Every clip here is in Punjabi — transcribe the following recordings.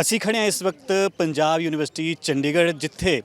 ਅਸੀਂ ਖੜੇ ਹਾਂ ਇਸ ਵਕਤ ਪੰਜਾਬ ਯੂਨੀਵਰਸਿਟੀ ਚੰਡੀਗੜ੍ਹ ਜਿੱਥੇ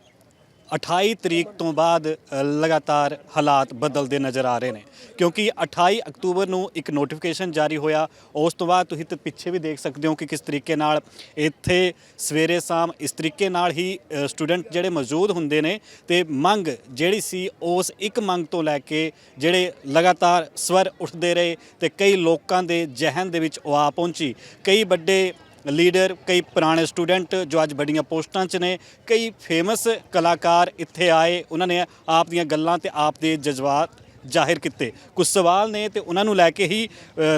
28 ਤਰੀਕ ਤੋਂ ਬਾਅਦ ਅ, ਲਗਾਤਾਰ ਹਾਲਾਤ ਬਦਲਦੇ ਨਜ਼ਰ ਆ ਰਹੇ ਨੇ। ਕਿਉਂਕਿ 28 ਅਕਤੂਬਰ ਨੂੰ ਇੱਕ ਨੋਟੀਫਿਕੇਸ਼ਨ ਜਾਰੀ ਹੋਇਆ। ਉਸ ਤੋਂ ਬਾਅਦ ਤੁਸੀਂ ਤੇ ਪਿੱਛੇ ਵੀ ਦੇਖ ਸਕਦੇ ਹੋ ਕਿ ਕਿਸ ਤਰੀਕੇ ਨਾਲ ਇੱਥੇ ਸਵੇਰੇ ਸ਼ਾਮ ਇਸ ਤਰੀਕੇ ਨਾਲ ਹੀ ਸਟੂਡੈਂਟ ਜਿਹੜੇ ਮੌਜੂਦ ਹੁੰਦੇ ਨੇ ਤੇ ਮੰਗ ਜਿਹੜੀ ਸੀ ਉਸ ਇੱਕ ਮੰਗ ਤੋਂ ਲੈ ਕੇ ਜਿਹੜੇ ਲਗਾਤਾਰ ਸਵਰ ਉੱਠਦੇ ਰਹੇ ਤੇ ਕਈ ਲੋਕਾਂ ਦੇ ਜ਼ਿਹਨ ਦੇ ਵਿੱਚ ਉਹ ਆ ਪਹੁੰਚੀ। ਕਈ ਵੱਡੇ ਲੀਡਰ, ਕਈ ਪੁਰਾਣੇ ਸਟੂਡੈਂਟ ਜੋ ਅੱਜ ਵੱਡੀਆਂ ਪੋਸਟਾਂ 'ਚ ਨੇ, ਕਈ ਫੇਮਸ ਕਲਾਕਾਰ ਇੱਥੇ ਆਏ, ਉਹਨਾਂ ਨੇ ਆਪ ਦੀਆਂ ਗੱਲਾਂ ਤੇ ਆਪ ਦੇ ਜਜ਼ਬਾਤ ਜ਼ਾਹਿਰ ਕੀਤੇ। ਕੁਝ ਸਵਾਲ ਨੇ ਤੇ ਉਹਨਾਂ ਨੂੰ ਲੈ ਕੇ ਹੀ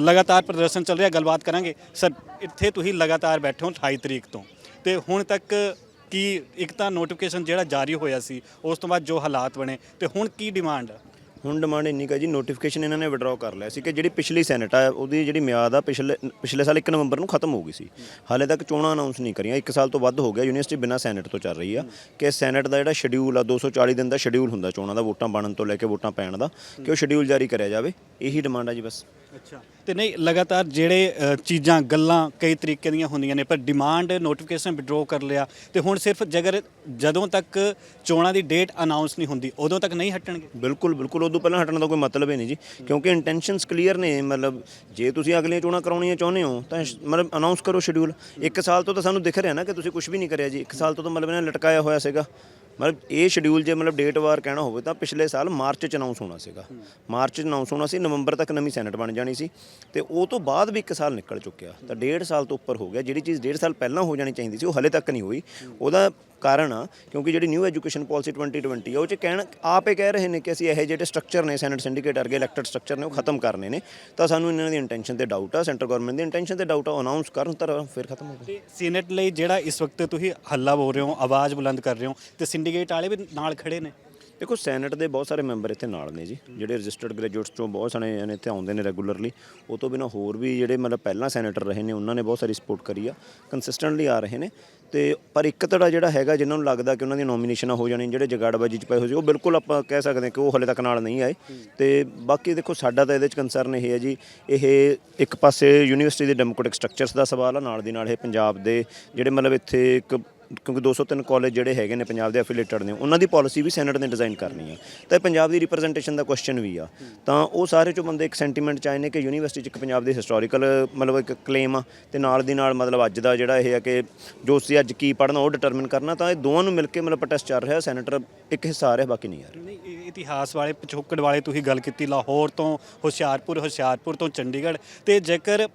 ਲਗਾਤਾਰ ਪ੍ਰਦਰਸ਼ਨ ਚੱਲ ਰਿਹਾ, ਗੱਲਬਾਤ ਕਰਾਂਗੇ। ਸਰ, ਇੱਥੇ ਤੁਸੀਂ ਲਗਾਤਾਰ ਬੈਠੇ ਹੋ 28 ਤਰੀਕ ਤੋਂ। ਤੇ ਹੁਣ ਤੱਕ ਕੀ ਇੱਕ ਤਾਂ ਨੋਟੀਫਿਕੇਸ਼ਨ ਜਿਹੜਾ ਜਾਰੀ ਹੋਇਆ ਸੀ, ਉਸ ਤੋਂ ਬਾਅਦ ਜੋ ਹਾਲਾਤ ਬਣੇ, ਤੇ ਹੁਣ ਕੀ ਡਿਮਾਂਡ ਆ? ਹੁਣ ਡਿਮਾਂਡ ਇੰਨੀ ਕਾ ਜੀ ਨੋਟੀਫਿਕੇਸ਼ਨ ਇਹਨਾਂ ਨੇ ਵਿਡਰਾਅ ਕਰ ਲਿਆ ਸੀ ਕਿ ਜਿਹੜੀ ਪਿਛਲੀ ਸੈਨੇਟ ਆ, ਉਹਦੀ ਜਿਹੜੀ ਮਿਆਦ ਆ, ਪਿਛਲੇ ਪਿਛਲੇ ਸਾਲ 1 ਨਵੰਬਰ ਨੂੰ ਖਤਮ ਹੋ ਗਈ ਸੀ। ਹਾਲੇ ਤੱਕ ਚੋਣਾਂ ਅਨਾਉਂਸ ਨਹੀਂ ਕਰੀਆਂ। 1 ਸਾਲ ਤੋਂ ਵੱਧ ਹੋ ਗਿਆ, ਯੂਨੀਵਰਸਿਟੀ ਬਿਨਾਂ ਸੈਨੇਟ ਤੋਂ ਚੱਲ ਰਹੀ ਆ ਕਿ ਸੈਨੇਟ ਦਾ ਜਿਹੜਾ ਸ਼ਡਿਊਲ ਆ 240 ਦਿਨ ਦਾ ਸ਼ਡਿਊਲ ਹੁੰਦਾ ਚੋਣਾਂ ਦਾ, ਵੋਟਾਂ ਬਣਨ ਤੋਂ ਲੈ ਕੇ ਵੋਟਾਂ ਪੈਣ ਦਾ, ਕਿ ਉਹ ਸ਼ਡਿਊਲ ਜਾਰੀ ਕਰਿਆ ਜਾਵੇ। ਇਹੀ ਡਿਮਾਂਡ ਆ ਜੀ ਬਸ। ਅੱਛਾ। ਤੇ ਨਹੀਂ ਲਗਾਤਾਰ ਜਿਹੜੇ ਅ, ਚੀਜ਼ਾਂ ਗੱਲਾਂ ਕਈ ਤਰੀਕੇ ਦੀਆਂ ਹੁੰਦੀਆਂ ਨੇ ਪਰ ਡਿਮਾਂਡ ਨੋਟੀਫਿਕੇਸ਼ਨ ਵਿਡਰੋ ਕਰ ਲਿਆ ਤੇ ਹੁਣ ਸਿਰਫ ਜੇਕਰ ਜਦੋਂ ਤੱਕ ਚੋਣਾਂ ਦੀ ਡੇਟ ਅਨਾਉਂਸ ਨਹੀਂ ਹੁੰਦੀ ਉਦੋਂ ਤੱਕ ਨਹੀਂ ਹਟਣਗੇ? ਬਿਲਕੁਲ ਬਿਲਕੁਲ ਉਦੋਂ ਪਹਿਲਾਂ ਹਟਣ ਦਾ ਕੋਈ ਮਤਲਬ ਹੀ ਨਹੀਂ ਜੀ ਕਿਉਂਕਿ ਇੰਟੈਂਸ਼ਨਸ ਕਲੀਅਰ ਨੇ ਮਤਲਬ ਜੇ ਤੁਸੀਂ ਅਗਲੀਆਂ ਚੋਣਾਂ ਕਰਾਉਣੀਆਂ ਚਾਹੁੰਦੇ ਹੋ ਤਾਂ ਸ਼- ਮਤਲਬ ਅਨਾਉਂਸ ਕਰੋ ਸ਼ਡਿਊਲ ਇੱਕ ਸਾਲ ਤੋਂ ਤਾਂ ਸਾਨੂੰ ਦਿਖ ਰਿਹਾ ਨਾ ਕਿ ਤੁਸੀਂ ਕੁਝ ਵੀ ਨਹੀਂ ਕਰਿਆ ਜੀ ਇੱਕ ਸਾਲ ਤੋਂ ਤਾਂ ਮਤਲਬ ਇਹਨਾਂ ਨੇ ਲਟਕਾਇਆ ਹੋਇਆ ਸੀਗਾ। ਮਤਲਬ ਇਹ ਸ਼ਡਿਊਲ ਜੇ ਮਤਲਬ ਡੇਟ ਵਾਰ ਕਹਿਣਾ ਹੋਵੇ ਤਾਂ ਪਿਛਲੇ ਸਾਲ ਮਾਰਚ ਚ ਅਨਾਉਂਸ ਹੋਣਾ ਸੀਗਾ। ਮਾਰਚ ਚ ਅਨਾਉਂਸ ਹੋਣਾ ਸੀ, ਨਵੰਬਰ ਤੱਕ ਨਵੀਂ ਸੈਨੇਟ ਬਣ ਜਾਣੀ ਸੀ। ਤੇ ਉਹ ਤੋਂ ਬਾਅਦ ਵੀ ਇੱਕ ਸਾਲ ਨਿਕਲ ਚੁੱਕਿਆ। ਤਾਂ ਡੇਢ ਸਾਲ ਤੋਂ ਉੱਪਰ ਹੋ ਗਿਆ। ਜਿਹੜੀ ਚੀਜ਼ ਡੇਢ ਸਾਲ ਪਹਿਲਾਂ ਹੋ ਜਾਣੀ ਚਾਹੀਦੀ ਸੀ, ਉਹ ਹਲੇ ਤੱਕ ਨਹੀਂ ਹੋਈ। ਉਹਦਾ ਕਾਰਨ ਆ, ਕਿਉਂਕਿ ਜਿਹੜੀ ਨਿਊ ਐਜੂਕੇਸ਼ਨ ਪਾਲਿਸੀ 2020 ਆ, ਉਹ ਚ ਕਹਿਣ, ਆਪੇ ਕਹਿ ਰਹੇ ਨੇ ਕਿ ਅਸੀਂ ਇਹ ਜਿਹੜੇ ਸਟਰਕਚਰ ਨੇ ਸੈਨੇਟ ਸਿੰਡੀਕੇਟ ਅਰਗੇ ਇਲੈਕਟਡ ਸਟਰਕਚਰ ਨੇ, ਉਹ ਖਤਮ ਕਰਨੇ ਨੇ। ਤਾਂ ਸਾਨੂੰ ਇਹਨਾਂ ਦੀ ਇੰਟੈਂਸ਼ਨ ਤੇ ਡਾਊਟ ਆ ਸੈਂਟਰ ਗਵਰਨਮੈਂਟ ਦੀ ਇੰਟੈਂਸ਼ਨ ਤੇ ਡਾਊਟ ਆ ਅਨਾਉਂਸ ਕਰਨ ਤਾਂ ਫਿਰ ਖਤਮ ਹੋ ਗਿਆ। ਸੀਨੇਟ ਲਈ ਜਿਹੜਾ ਇਸ ਵਕਤ ਤੁਸੀਂ ਹੱਲਾ ਬੋਲ ਰਹੇ ਹੋ, ਆਵਾਜ਼ ਬੁਲੰਦ ਕਰ ਰਹੇ ਹੋ, ਤੇ ਸਿੰਡੀਕੇਟ ਵਾਲੇ ਵੀ ਨਾਲ ਖੜੇ ਨੇ। ਦੇਖੋ ਸੈਨੇਟ ਦੇ ਬਹੁਤ ਸਾਰੇ ਮੈਂਬਰ ਇੱਥੇ ਨਾਲ ਨੇ ਜੀ, ਜਿਹੜੇ ਰਜਿਸਟਰਡ ਗ੍ਰੈਜੂਏਟਸ ਚੋਂ ਬਹੁਤ ਸਾਰੇ ਜਣੇ ਇੱਥੇ ਆਉਂਦੇ ਨੇ ਰੈਗੂਲਰਲੀ ਉਹ ਤੋਂ ਬਿਨਾਂ ਹੋਰ ਵੀ ਜਿਹੜੇ ਮਤਲਬ ਪਹਿਲਾਂ ਸੈਨੇਟਰ ਰਹੇ ਨੇ, ਉਹਨਾਂ ਨੇ ਬਹੁਤ ਸਾਰੀ ਸਪੋਰਟ ਕਰੀ ਆ ਕੰਸਿਸਟੈਂਟਲੀ ਆ ਰਹੇ ਨੇ। ਤੇ ਪਰ ਇੱਕ ਧੜਾ ਜਿਹੜਾ ਹੈਗਾ, ਜਿਨ੍ਹਾਂ ਨੂੰ ਲੱਗਦਾ ਕਿ ਉਹਨਾਂ ਦੀ ਨੋਮੀਨੇਸ਼ਨਾਂ ਹੋ ਜਾਣੀ ਜਿਹੜੇ ਜਗਾੜਬਾਜੀ ਚ ਪਏ ਹੋ ਸੀ, ਉਹ ਬਿਲਕੁਲ ਆਪਾਂ ਕਹਿ ਸਕਦੇ ਹਾਂ ਕਿ ਉਹ ਹਲੇ ਤੱਕ ਨਾਲ ਨਹੀਂ ਆਏ। ਤੇ ਬਾਕੀ ਦੇਖੋ, ਸਾਡਾ ਤਾਂ ਇਹਦੇ ਚ ਕੰਸਰਨ ਇਹ ਹੈ ਜੀ, ਇਹ ਇੱਕ ਪਾਸੇ ਯੂਨੀਵਰਸਿਟੀ ਦੇ ਡੈਮੋਕ੍ਰੈਟਿਕ ਸਟਰਕਚਰਸ ਦਾ ਸਵਾਲ ਆ, ਨਾਲ ਦੀ ਨਾਲ ਇਹ ਪੰਜਾਬ ਦੇ ਜਿਹੜੇ ਮਤਲਬ ਇੱਥੇ ਇੱਕ ਕਿਉਂਕਿ 203 ਕਾਲਜ ਜਿਹੜੇ ਹੈਗੇ ਨੇ ਪੰਜਾਬ ਦੇ ਐਫੀਲੀਏਟਡ ਨੇ, ਉਹਨਾਂ ਦੀ ਪਾਲਿਸੀ ਵੀ ਸੈਨੇਟ ਨੇ ਡਿਜ਼ਾਈਨ ਕਰਨੀ ਆ। ਤਾਂ ਇਹ ਪੰਜਾਬ ਦੀ ਰਿਪਰੈਜ਼ੈਂਟੇਸ਼ਨ ਦਾ ਕੁਐਸਚਨ ਵੀ ਆ। ਤਾਂ ਉਹ ਸਾਰੇ ਚੋਂ ਬੰਦੇ ਇੱਕ ਸੈਂਟੀਮੈਂਟ ਚ ਆਏ ਨੇ ਕਿ ਯੂਨੀਵਰਸਿਟੀ ਚ ਇੱਕ ਪੰਜਾਬ ਦੇ ਹਿਸਟੋਰੀਕਲ ਮਤਲਬ ਇੱਕ ਕਲੇਮ ਆ, ਤੇ ਨਾਲ ਦੀ ਨਾਲ ਮਤਲਬ ਅੱਜ ਦਾ ਜਿਹੜਾ ਇਹ ਆ ਕਿ ਜੋ ਸੀ ਅੱਜ ਕੀ ਪੜ੍ਹਨਾ, ਉਹ ਡਿਟਰਮਿਨ ਕਰਨਾ, ਤਾਂ ਇਹ ਦੋਵਾਂ ਨੂੰ ਮਿਲ ਕੇ ਮਤਲਬ ਪ੍ਰੋਟੈਸਟ ਚੱਲ ਰਿਹਾ ਸੈਨੇਟਰ ਇੱਕ ਹਿੱਸਾ ਆ ਰਿਹਾ, ਬਾਕੀ ਨਹੀਂ ਆ ਰਿਹਾ। ਨਹੀਂ ਇਤਿਹਾਸ ਵਾਲੇ, ਪਿਛੋਕੜ ਵਾਲੇ ਤੁਸੀਂ ਗੱਲ ਕੀਤੀ, ਲਾਹੌਰ ਤੋਂ ਹੁਸ਼ਿਆਰਪੁਰ ਹੁਸ਼ਿਆਰਪੁਰ ਤੋਂ ਚੰਡੀਗੜ੍ਹ, ਤੇ ਜੇਕਰ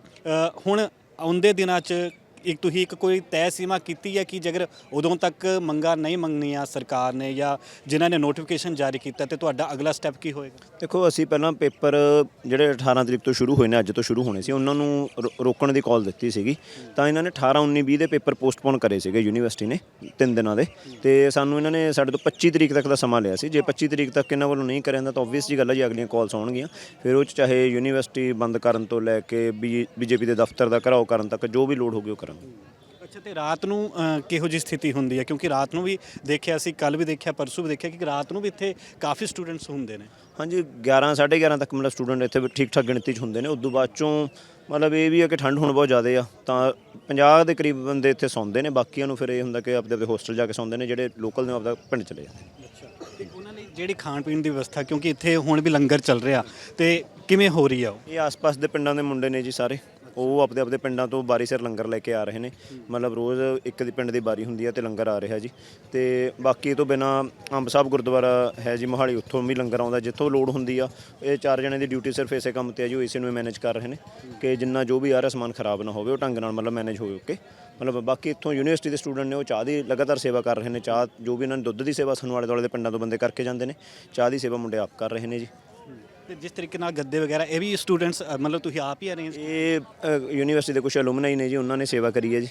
ਹੁਣ ਆਉਂਦੇ ਦਿਨਾਂ 'ਚ ਇੱਕ ਤੁਸੀਂ ਇੱਕ ਕੋਈ ਤੈਅ ਸੀਮਾ ਕੀਤੀ ਹੈ ਕਿ ਜੇਕਰ ਉਦੋਂ ਤੱਕ ਮੰਗਾਂ ਨਹੀਂ ਮੰਗਣੀਆਂ ਸਰਕਾਰ ਨੇ ਜਾਂ ਜਿਨ੍ਹਾਂ ਨੇ ਨੋਟੀਫਿਕੇਸ਼ਨ ਜਾਰੀ ਕੀਤਾ ਤੇ ਤੁਹਾਡਾ ਅਗਲਾ ਸਟੈਪ ਕੀ ਹੋਏਗਾ? ਦੇਖੋ, ਅਸੀਂ ਪਹਿਲਾਂ ਪੇਪਰ ਜਿਹੜੇ 18 ਤਰੀਕ ਤੋਂ ਸ਼ੁਰੂ ਹੋਏ ਨੇ, ਅੱਜ ਤੋਂ ਸ਼ੁਰੂ ਹੋਣੇ ਸੀ, ਉਹਨਾਂ ਨੂੰ ਰੋ- ਰੋਕਣ ਦੀ ਕਾਲ ਦਿੱਤੀ ਸੀਗੀ। ਤਾਂ ਇਹਨਾਂ ਨੇ 18 19 20 ਦੇ ਪੇਪਰ ਪੋਸਟਪੋਨ ਕਰੇ ਸੀਗੇ ਯੂਨੀਵਰਸਿਟੀ ਨੇ, ਤਿੰਨ ਦਿਨਾਂ ਦੇ। ਤੇ ਸਾਨੂੰ ਇਹਨਾਂ ਨੇ ਸਾਡੇ ਤੋਂ 25 ਤਰੀਕ ਤੱਕ ਦਾ ਸਮਾਂ ਲਿਆ ਸੀ। ਜੇ 25 ਤਰੀਕ ਤੱਕ ਇਹਨਾਂ ਵੱਲੋਂ ਨਹੀਂ ਕਰਿਆ ਜਾਂਦਾ, ਤਾਂ ਆਬਵੀਅਸ ਜੀ ਗੱਲ ਹੈ ਜੀ, ਅਗਲੀਆਂ ਕਾਲਸ ਆਉਣਗੀਆਂ। ਫਿਰ ਉਹ 'ਚ ਚਾਹੇ ਯੂਨੀਵਰਸਿਟੀ ਬੰਦ ਕਰਨ ਤੋਂ ਲੈ ਕੇ ਬੀਜੇਪੀ ਦੇ ਦਫ਼ਤਰ ਦਾ ਘਰਾਓ ਕਰਨ ਤੱਕ ਜੋ ਵੀ ਲੋੜ ਹੋਗੀ ਉਹ ਕਰਾਂਗੇ। ਅੱਛਾ ਤੇ ਰਾਤ ਨੂੰ ਕਿਹੋ ਜਿਹੀ ਸਥਿਤੀ ਹੁੰਦੀ ਹੈ? ਕਿਉਂਕਿ ਰਾਤ ਨੂੰ ਵੀ ਦੇਖਿਆ ਸੀ ਕੱਲ ਵੀ ਦੇਖਿਆ ਪਰਸੋਂ ਵੀ ਦੇਖਿਆ ਕਿ ਰਾਤ ਨੂੰ ਵੀ ਇੱਥੇ ਕਾਫੀ ਸਟੂਡੈਂਟਸ ਹੁੰਦੇ ਨੇ। ਹਾਂਜੀ 11 11:30 ਤੱਕ ਮਤਲਬ ਸਟੂਡੈਂਟ ਇੱਥੇ ਵੀ ਠੀਕ ਠਾਕ ਗਿਣਤੀ 'ਚ ਹੁੰਦੇ ਨੇ। ਉਦੋਂ ਬਾਅਦ ਚੋਂ ਮਤਲਬ ਇਹ ਵੀ ਹੈ ਕਿ ਠੰਡ ਹੁਣ ਬਹੁਤ ਜ਼ਿਆਦਾ ਆ। ਤਾਂ 50 ਦੇ ਕਰੀਬ ਬੰਦੇ ਇੱਥੇ ਸੌਂਦੇ ਨੇ। ਬਾਕੀਆਂ ਨੂੰ ਫਿਰ ਇਹ ਹੁੰਦਾ ਕਿ ਆਪਦੇ ਆਪਦੇ ਹੋਸਟਲ ਜਾ ਕੇ ਸੌਂਦੇ ਨੇ ਜਿਹੜੇ ਲੋਕਲ ਨੇ ਉਹ ਆਪਦਾ ਪਿੰਡ ਚਲੇ ਜਾਂਦੇ ਨੇ। ਅੱਛਾ। ਤੇ ਉਹਨਾਂ ਲਈ ਜਿਹੜੀ ਖਾਣ ਪੀਣ ਦੀ ਵਿਵਸਥਾ ਕਿਉਂਕਿ ਇੱਥੇ ਹੁਣ ਵੀ ਲੰਗਰ ਚੱਲ ਰਿਹਾ। ਤੇ ਕਿਵੇਂ ਹੋ ਰਹੀ ਆ ਉਹ? ਇਹ ਆਸ-ਪਾਸ ਦੇ ਪਿੰਡਾਂ ਦੇ ਮੁੰਡੇ ਨੇ ਜੀ ਸਾਰੇ। ਉਹ ਆਪਦੇ ਆਪਦੇ ਪਿੰਡਾਂ ਤੋਂ ਬਾਰੀ ਸਿਰ ਲੰਗਰ ਲੈ ਕੇ ਆ ਰਹੇ ਨੇ। ਮਤਲਬ ਰੋਜ਼ ਇੱਕ ਦੀ ਪਿੰਡ ਦੀ ਬਾਰੀ ਹੁੰਦੀ ਹੈ ਤੇ ਲੰਗਰ ਆ ਰਿਹਾ ਜੀ। ਤੇ ਬਾਕੀ ਇਹ ਤੋਂ ਬਿਨਾ ਅੰਬ ਸਾਹਿਬ ਗੁਰਦੁਆਰਾ ਹੈ ਜੀ, ਮੋਹਾਲੀ, ਉੱਥੋਂ ਵੀ ਲੰਗਰ ਆਉਂਦਾ, ਜਿੱਥੋਂ ਲੋੜ ਹੁੰਦੀ ਆ। ਇਹ ਚਾਰ ਜਣੇ ਦੀ ਡਿਊਟੀ ਸਿਰਫ ਇਸੇ ਕੰਮ ਤੇ ਆ ਜੀ ਇਸੇ ਨੂੰ ਮੈਨੇਜ ਕਰ ਰਹੇ ਨੇ ਕਿ ਜਿੰਨਾ ਜੋ ਵੀ ਆ ਰਿਹਾ ਸਮਾਨ ਖਰਾਬ ਨਾ ਹੋਵੇ, ਉਹ ਢੰਗ ਨਾਲ ਮਤਲਬ ਮੈਨੇਜ ਹੋਵੇ ਓਕੇ ਮਤਲਬ ਬਾਕੀ ਇੱਥੋਂ ਯੂਨੀਵਰਸਿਟੀ ਦੇ ਸਟੂਡੈਂਟ ਨੇ ਉਹ ਚਾਹ ਦੀ ਲਗਾਤਾਰ ਸੇਵਾ ਕਰ ਰਹੇ ਨੇ। ਚਾਹ ਜੋ ਵੀ ਇਹਨਾਂ ਨੇ ਦੁੱਧ ਦੀ ਸੇਵਾ ਸਾਨੂੰ ਆਲੇ ਦੁਆਲੇ ਦੇ ਪਿੰਡਾਂ ਤੋਂ ਬੰਦੇ ਕਰਕੇ ਜਾਂਦੇ ਨੇ। ਚਾਹ ਦੀ ਸੇਵਾ ਮੁੰਡੇ ਆਪ ਕਰ ਰਹੇ ਨੇ ਜੀ। ਤੇ ਜਿਸ ਤਰੀਕੇ ਨਾਲ ਗੱਦੇ ਵਗੈਰਾ, ਇਹ ਵੀ ਸਟੂਡੈਂਟਸ ਮਤਲਬ ਤੁਸੀਂ ਆਪ ਹੀ ਅਰੇਂਜ ਇਹ ਯੂਨੀਵਰਸਿਟੀ ਦੇ ਕੁਝ ਐਲੂਮਨਾਈ ਨੇ ਜੀ, ਉਹਨਾਂ ਨੇ ਸੇਵਾ ਕਰੀ ਹੈ ਜੀ।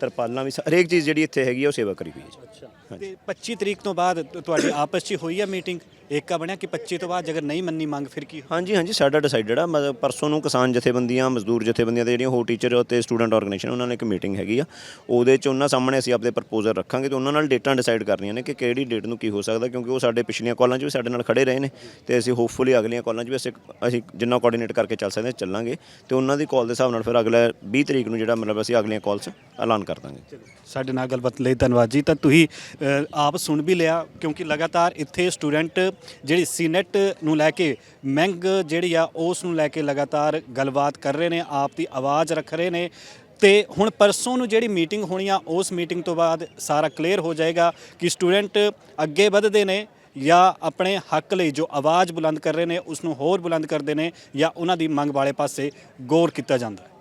ਤਰਪਾਲਾਂ ਵੀ ਸ- ਹਰੇਕ ਚੀਜ਼ ਜਿਹੜੀ ਇੱਥੇ ਹੈਗੀ ਆ ਉਹ ਸੇਵਾ ਕਰੀ ਹੋਈ ਹੈ ਜੀ। ਅੱਛਾ। ਤੇ 25 ਤਰੀਕ ਤੋਂ ਬਾਅਦ ਤ- ਤੁਹਾਡੀ ਆਪਸ 'ਚ ਹੋਈ ਆ ਮੀਟਿੰਗ? ਏਕਾ ਬਣਿਆ ਕਿ 25 ਤੋਂ ਬਾਅਦ ਜੇਕਰ ਨਹੀਂ ਮੰਨੀ ਮੰਗ ਫਿਰ ਕੀ ਹਾਂਜੀ ਹਾਂਜੀ ਸਾਡਾ ਡਿਸਾਈਡਡ ਆ। ਮਤਲਬ ਪਰਸੋਂ ਨੂੰ ਕਿਸਾਨ ਜਥੇਬੰਦੀਆਂ ਮਜ਼ਦੂਰ ਜਥੇਬੰਦੀਆਂ ਤੇ ਜਿਹੜੀਆਂ ਹੋਰ ਟੀਚਰ ਅਤੇ ਸਟੂਡੈਂਟ ਆਰਗੇਨਾਈਜੇਸ਼ਨ ਉਹਨਾਂ ਨਾਲ ਇੱਕ ਮੀਟਿੰਗ ਹੈਗੀ ਆ। ਉਹਦੇ 'ਚ ਉਹਨਾਂ ਸਾਹਮਣੇ ਅਸੀਂ ਆਪਦੇ ਪ੍ਰਪੋਜ਼ਲ ਰੱਖਾਂਗੇ ਤੇ ਉਹਨਾਂ ਨਾਲ ਡੇਟਾਂ ਡਿਸਾਈਡ ਕਰਨੀਆਂ ਨੇ ਕਿ ਕਿਹੜੀ ਡੇਟ ਨੂੰ ਕੀ ਹੋ ਸਕਦਾ ਕਿਉਂਕਿ ਉਹ ਸਾਡੇ ਪਿਛਲੀਆਂ ਕਾਲਾਂ 'ਚ ਵੀ ਸਾਡੇ ਨਾਲ ਖੜੇ ਰਹੇ ਨੇ। ਤੇ ਅਸੀਂ ਹੋਪਫੁਲੀ ਅਗਲੀਆਂ ਕਾਲਾਂ 'ਚ ਵੀ ਅਸੀਂ ਅਸੀਂ ਜਿੰਨਾ ਕੋਆਰਡੀਨੇਟ ਕਰਕੇ ਚੱਲ ਸਕਦੇ ਹਾਂ ਚੱਲਾਂਗੇ। ਤੇ ਉਹਨਾਂ ਦੀ ਕਾਲ ਦੇ ਹਿਸਾਬ ਨਾਲ ਫਿਰ ਅਗਲਾ 20 ਤਰੀਕ ਨੂੰ ਜਿਹੜਾ ਮਤਲਬ ਅਸੀਂ ਅਗਲੀਆਂ ਕਾਲਸ ਐਲਾਨ ਕਰ ਦਾਂਗੇ। ਸਾਡੇ ਨਾਲ ਗੱਲਬਾਤ ਲਈ ਧੰਨਵਾਦ ਜੀ। ਤਾਂ ਤੁਸੀਂ ਅ, ਆਪ ਸੁਣ ਵੀ ਲਿਆ ਕਿਉਂਕਿ ਲਗਾਤਾਰ ਇੱਥੇ ਸਟੂਡੈਂਟ ਜਿਹੜੀ ਸੀਨੈਟ ਨੂੰ ਲੈ ਕੇ ਮੰਗ ਜਿਹੜੀ ਆ ਉਸ ਨੂੰ ਲੈ ਕੇ ਲਗਾਤਾਰ ਗੱਲਬਾਤ ਕਰ ਰਹੇ ਨੇ ਆਪ ਦੀ ਆਵਾਜ਼ ਰੱਖ ਰਹੇ ਨੇ। ਤੇ ਹੁਣ ਪਰਸੋਂ ਨੂੰ ਜਿਹੜੀ ਮੀਟਿੰਗ ਹੋਣੀ ਆ ਉਸ ਮੀਟਿੰਗ ਤੋਂ ਬਾਅਦ ਸਾਰਾ ਕਲੀਅਰ ਹੋ ਜਾਏਗਾ ਕਿ ਸਟੂਡੈਂਟ ਅੱਗੇ ਵੱਧਦੇ ਨੇ ਜਾਂ ਆਪਣੇ ਹੱਕ ਲਈ ਜੋ ਆਵਾਜ਼ ਬੁਲੰਦ ਕਰ ਰਹੇ ਨੇ ਉਸ ਨੂੰ ਹੋਰ ਬੁਲੰਦ ਕਰਦੇ ਨੇ ਜਾਂ ਉਹਨਾਂ ਦੀ ਮੰਗ ਵਾਲੇ ਪਾਸੇ ਗੌਰ ਕੀਤਾ ਜਾਂਦਾ ਹੈ।